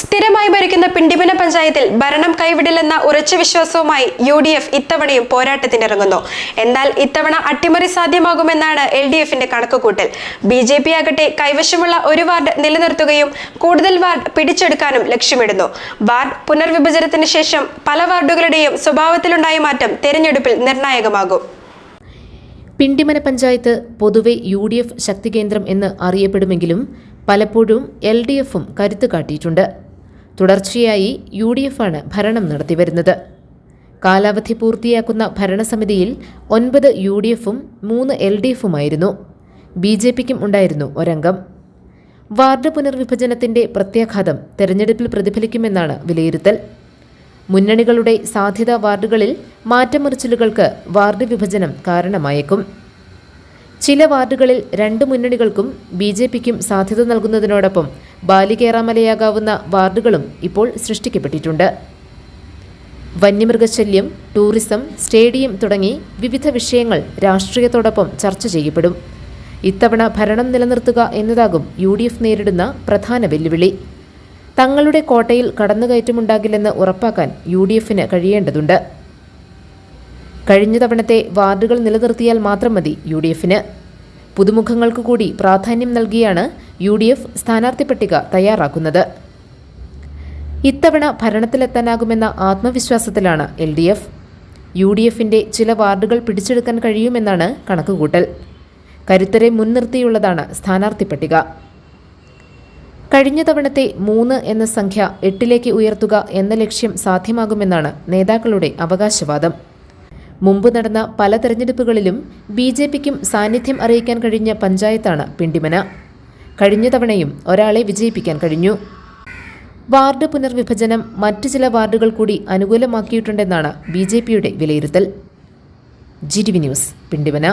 സ്ഥിരമായി ഭരിക്കുന്ന പിണ്ടിമന പഞ്ചായത്തിൽ ഭരണം കൈവിടില്ലെന്ന ഉറച്ച വിശ്വാസവുമായി യു ഡി എഫ് ഇത്തവണയും പോരാട്ടത്തിനിറങ്ങുന്നു. എന്നാൽ ഇത്തവണ അട്ടിമറി സാധ്യമാകുമെന്നാണ് എൽ ഡി എഫിന്റെ കണക്കുകൂട്ടൽ. ബി ജെ പി ആകട്ടെ കൈവശമുള്ള ഒരു വാർഡ് നിലനിർത്തുകയും കൂടുതൽ വാർഡ് പിടിച്ചെടുക്കാനും ലക്ഷ്യമിടുന്നു. വാർഡ് പുനർവിഭജനത്തിന് ശേഷം പല വാർഡുകളുടെയും സ്വഭാവത്തിലുണ്ടായ മാറ്റം തെരഞ്ഞെടുപ്പിൽ നിർണായകമാകും. പിണ്ടിമന പഞ്ചായത്ത് പൊതുവെ യു ഡി എഫ് ശക്തികേന്ദ്രം എന്ന് അറിയപ്പെടുമെങ്കിലും പലപ്പോഴും എൽ ഡി എഫും കരുത്ത് കാട്ടിയിട്ടുണ്ട്. തുടർച്ചയായി യു ഡി എഫാണ് ഭരണം നടത്തിവരുന്നത്. കാലാവധി പൂർത്തിയാക്കുന്ന ഭരണസമിതിയിൽ ഒൻപത് യു ഡി എഫും മൂന്ന് എൽ ഡി എഫുമായിരുന്നു ബി ജെ പിക്കും ഉണ്ടായിരുന്നു ഒരംഗം. വാർഡ് പുനർവിഭജനത്തിന്റെ പ്രത്യാഘാതം തെരഞ്ഞെടുപ്പിൽ പ്രതിഫലിക്കുമെന്നാണ് വിലയിരുത്തൽ. മുന്നണികളുടെ സാധ്യതാ വാർഡുകളിൽ മാറ്റമറിച്ചിലുകൾക്ക് വാർഡ് വിഭജനം കാരണമായേക്കും. ചില വാർഡുകളിൽ രണ്ട് മുന്നണികൾക്കും ബി ജെ പിക്കും സാധ്യത നൽകുന്നതിനോടൊപ്പം ബാലികേറാമലയാകാവുന്ന വാർഡുകളും ഇപ്പോൾ സൃഷ്ടിക്കപ്പെട്ടിട്ടുണ്ട്. വന്യമൃഗശല്യം ടൂറിസം സ്റ്റേഡിയം തുടങ്ങി വിവിധ വിഷയങ്ങൾ രാഷ്ട്രീയത്തോടൊപ്പം ചർച്ച ചെയ്യപ്പെടും. ഇത്തവണ ഭരണം നിലനിർത്തുക എന്നതാകും യു ഡി എഫ് നേരിടുന്ന പ്രധാന വെല്ലുവിളി. തങ്ങളുടെ കോട്ടയിൽ കടന്നുകയറ്റമുണ്ടാകില്ലെന്ന് ഉറപ്പാക്കാൻ യു ഡി എഫിന് കഴിയേണ്ടതുണ്ട്. കഴിഞ്ഞ തവണത്തെ വാർഡുകൾ നിലനിർത്തിയാൽ മാത്രം മതി യു ഡി എഫിന്. പുതുമുഖങ്ങൾക്ക് കൂടി പ്രാധാന്യം നൽകിയാണ് യു ഡി എഫ് സ്ഥാനാർത്ഥി പട്ടിക തയ്യാറാക്കുന്നത്. ഇത്തവണ ഭരണത്തിലെത്താനാകുമെന്ന ആത്മവിശ്വാസത്തിലാണ് L D F. U D എഫിന്റെ ചില വാർഡുകൾ പിടിച്ചെടുക്കാൻ കഴിയുമെന്നാണ് കണക്കുകൂട്ടൽ. കരുത്തരെ മുൻനിർത്തിയുള്ളതാണ് സ്ഥാനാർത്ഥി പട്ടിക. കഴിഞ്ഞ തവണത്തെ മൂന്ന് എന്ന സംഖ്യ എട്ടിലേക്ക് ഉയർത്തുക എന്ന ലക്ഷ്യം സാധ്യമാകുമെന്നാണ് നേതാക്കളുടെ അവകാശവാദം. മുമ്പ് നടന്ന പല തെരഞ്ഞെടുപ്പുകളിലും ബി ജെ പിക്കും സാന്നിധ്യം അറിയിക്കാൻ കഴിഞ്ഞ പഞ്ചായത്താണ് പിണ്ടിമന. കഴിഞ്ഞ തവണയും ഒരാളെ വിജയിപ്പിക്കാൻ കഴിഞ്ഞു. വാർഡ് പുനർവിഭജനം മറ്റ് ചില വാർഡുകൾ കൂടി അനുകൂലമാക്കിയിട്ടുണ്ടെന്നാണ് ബി ജെ പിയുടെ വിലയിരുത്തൽ. G T V news Pindimana.